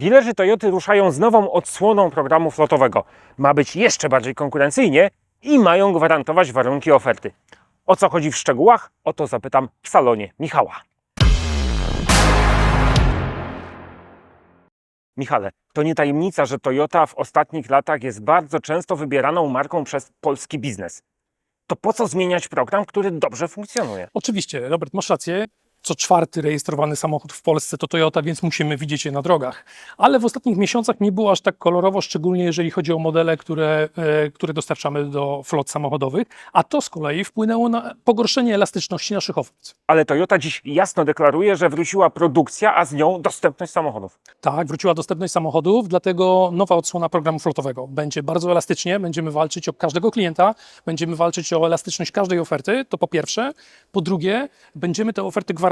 Dilerzy Toyoty ruszają z nową odsłoną programu flotowego. Ma być jeszcze bardziej konkurencyjnie i mają gwarantować warunki oferty. O co chodzi w szczegółach? O to zapytam w salonie Michała. Michale, to nie tajemnica, że Toyota w ostatnich latach jest bardzo często wybieraną marką przez polski biznes. To po co zmieniać program, który dobrze funkcjonuje? Oczywiście, Robert, masz rację. Co czwarty rejestrowany samochód w Polsce to Toyota, więc musimy widzieć je na drogach. Ale w ostatnich miesiącach nie było aż tak kolorowo, szczególnie jeżeli chodzi o modele, które, e, które dostarczamy do flot samochodowych, a to z kolei wpłynęło na pogorszenie elastyczności naszych ofert. Ale Toyota dziś jasno deklaruje, że wróciła produkcja, a z nią dostępność samochodów. Tak, wróciła dostępność samochodów, dlatego nowa odsłona programu flotowego. Będzie bardzo elastycznie, będziemy walczyć o każdego klienta, będziemy walczyć o elastyczność każdej oferty, to po pierwsze. Po drugie, będziemy te oferty gwarantować.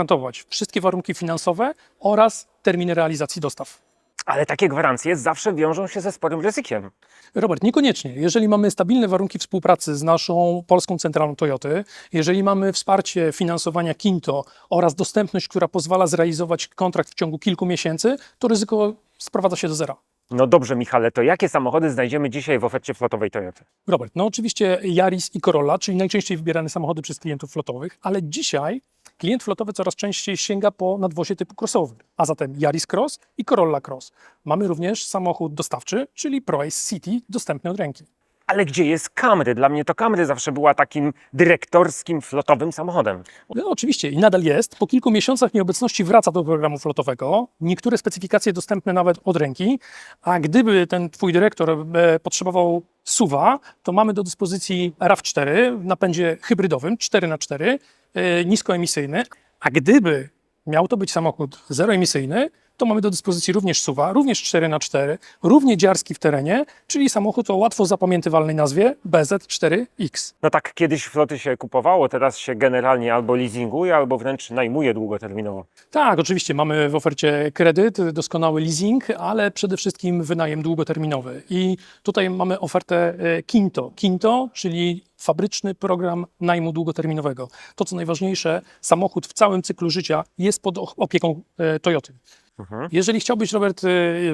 Wszystkie warunki finansowe oraz terminy realizacji dostaw. Ale takie gwarancje zawsze wiążą się ze sporym ryzykiem. Robert, niekoniecznie. Jeżeli mamy stabilne warunki współpracy z naszą polską centralą Toyoty, jeżeli mamy wsparcie finansowania Kinto oraz dostępność, która pozwala zrealizować kontrakt w ciągu kilku miesięcy, to ryzyko sprowadza się do zera. No dobrze, Michale, to jakie samochody znajdziemy dzisiaj w ofercie flotowej Toyoty? Robert, no oczywiście Yaris i Corolla, czyli najczęściej wybierane samochody przez klientów flotowych, ale dzisiaj klient flotowy coraz częściej sięga po nadwozie typu crossover, a zatem Yaris Cross i Corolla Cross. Mamy również samochód dostawczy, czyli ProAce City, dostępny od ręki. Ale gdzie jest Camry? Dla mnie to Camry zawsze była takim dyrektorskim, flotowym samochodem. No, oczywiście i nadal jest. Po kilku miesiącach nieobecności wraca do programu flotowego. Niektóre specyfikacje dostępne nawet od ręki, a gdyby ten twój dyrektor e, potrzebował suwa, to mamy do dyspozycji RAV4 w napędzie hybrydowym 4x4, e, niskoemisyjny, a gdyby miał to być samochód zeroemisyjny, to mamy do dyspozycji również suwa, również 4x4, równie dziarski w terenie, czyli samochód o łatwo zapamiętywalnej nazwie BZ4X. No tak kiedyś floty się kupowało, teraz się generalnie albo leasinguje, albo wręcz najmuje długoterminowo. Tak, oczywiście mamy w ofercie kredyt, doskonały leasing, ale przede wszystkim wynajem długoterminowy. I tutaj mamy ofertę e, Kinto. Kinto, czyli fabryczny program najmu długoterminowego. To co najważniejsze, samochód w całym cyklu życia jest pod opieką e, Toyoty. Mhm. Jeżeli chciałbyś, Robert, e,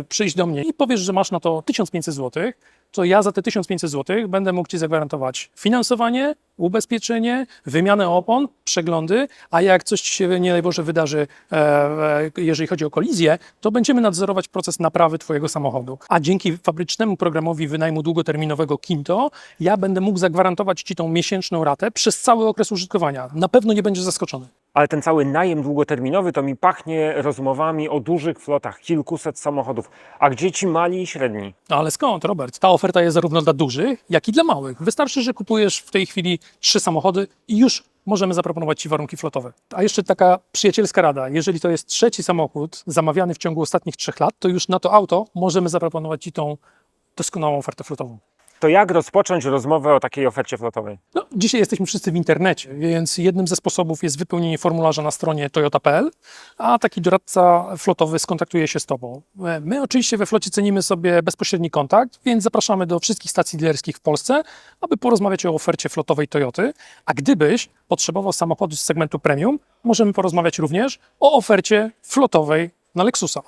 przyjść do mnie i powiesz, że masz na to 1500 zł, to ja za te 1500 zł będę mógł Ci zagwarantować finansowanie, ubezpieczenie, wymianę opon, przeglądy, a jak coś się, nie daj Boże, wydarzy, e, e, jeżeli chodzi o kolizję, to będziemy nadzorować proces naprawy Twojego samochodu. A dzięki fabrycznemu programowi wynajmu długoterminowego Kinto, ja będę mógł zagwarantować Ci tą miesięczną ratę przez cały okres użytkowania. Na pewno nie będziesz zaskoczony. Ale ten cały najem długoterminowy to mi pachnie rozmowami o dużych flotach, kilkuset samochodów. A gdzie ci mali i średni? Ale skąd, Robert? Ta oferta jest zarówno dla dużych, jak i dla małych. Wystarczy, że kupujesz w tej chwili trzy samochody i już możemy zaproponować Ci warunki flotowe. A jeszcze taka przyjacielska rada. Jeżeli to jest trzeci samochód zamawiany w ciągu ostatnich trzech lat, to już na to auto możemy zaproponować Ci tą doskonałą ofertę flotową. To jak rozpocząć rozmowę o takiej ofercie flotowej? No, dzisiaj jesteśmy wszyscy w internecie, więc jednym ze sposobów jest wypełnienie formularza na stronie toyota.pl, a taki doradca flotowy skontaktuje się z Tobą. My oczywiście we flocie cenimy sobie bezpośredni kontakt, więc zapraszamy do wszystkich stacji dealerskich w Polsce, aby porozmawiać o ofercie flotowej Toyoty, a gdybyś potrzebował samochodu z segmentu premium, możemy porozmawiać również o ofercie flotowej na Lexusa.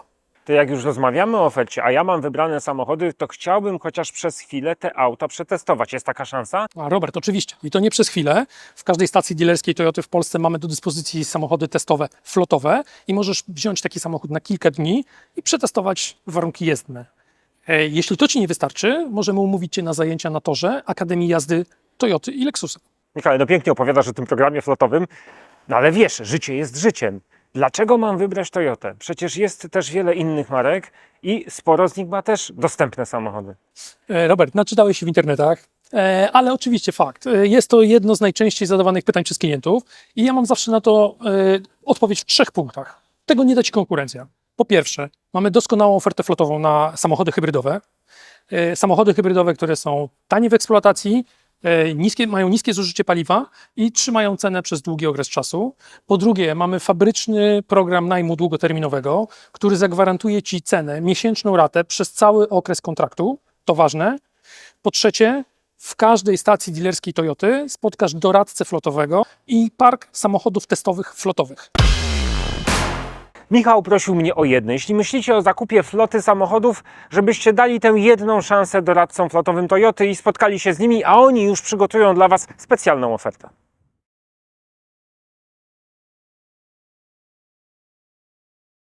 To jak już rozmawiamy o ofercie, a ja mam wybrane samochody, to chciałbym chociaż przez chwilę te auta przetestować. Jest taka szansa? A Robert, oczywiście. I to nie przez chwilę. W każdej stacji dealerskiej Toyoty w Polsce mamy do dyspozycji samochody testowe, flotowe i możesz wziąć taki samochód na kilka dni i przetestować warunki jezdne. E, Jeśli to Ci nie wystarczy, możemy umówić Cię na zajęcia na torze Akademii Jazdy Toyoty i Lexusa. Michał, no pięknie opowiadasz o tym programie flotowym, no ale wiesz, życie jest życiem. Dlaczego mam wybrać Toyotę? Przecież jest też wiele innych marek i sporo z nich ma też dostępne samochody. E, Robert, naczytałeś się w internetach, e, ale oczywiście fakt. E, Jest to jedno z najczęściej zadawanych pytań przez klientów i ja mam zawsze na to odpowiedź w trzech punktach. Tego nie da Ci konkurencja. Po pierwsze, mamy doskonałą ofertę flotową na samochody hybrydowe. Samochody hybrydowe, które są tanie w eksploatacji, niskie, mają niskie zużycie paliwa i trzymają cenę przez długi okres czasu. Po drugie, mamy fabryczny program najmu długoterminowego, który zagwarantuje Ci cenę, miesięczną ratę przez cały okres kontraktu. To ważne. Po trzecie, w każdej stacji dealerskiej Toyoty spotkasz doradcę flotowego i park samochodów testowych flotowych. Michał prosił mnie o jedno. Jeśli myślicie o zakupie floty samochodów, żebyście dali tę jedną szansę doradcom flotowym Toyoty i spotkali się z nimi, a oni już przygotują dla Was specjalną ofertę.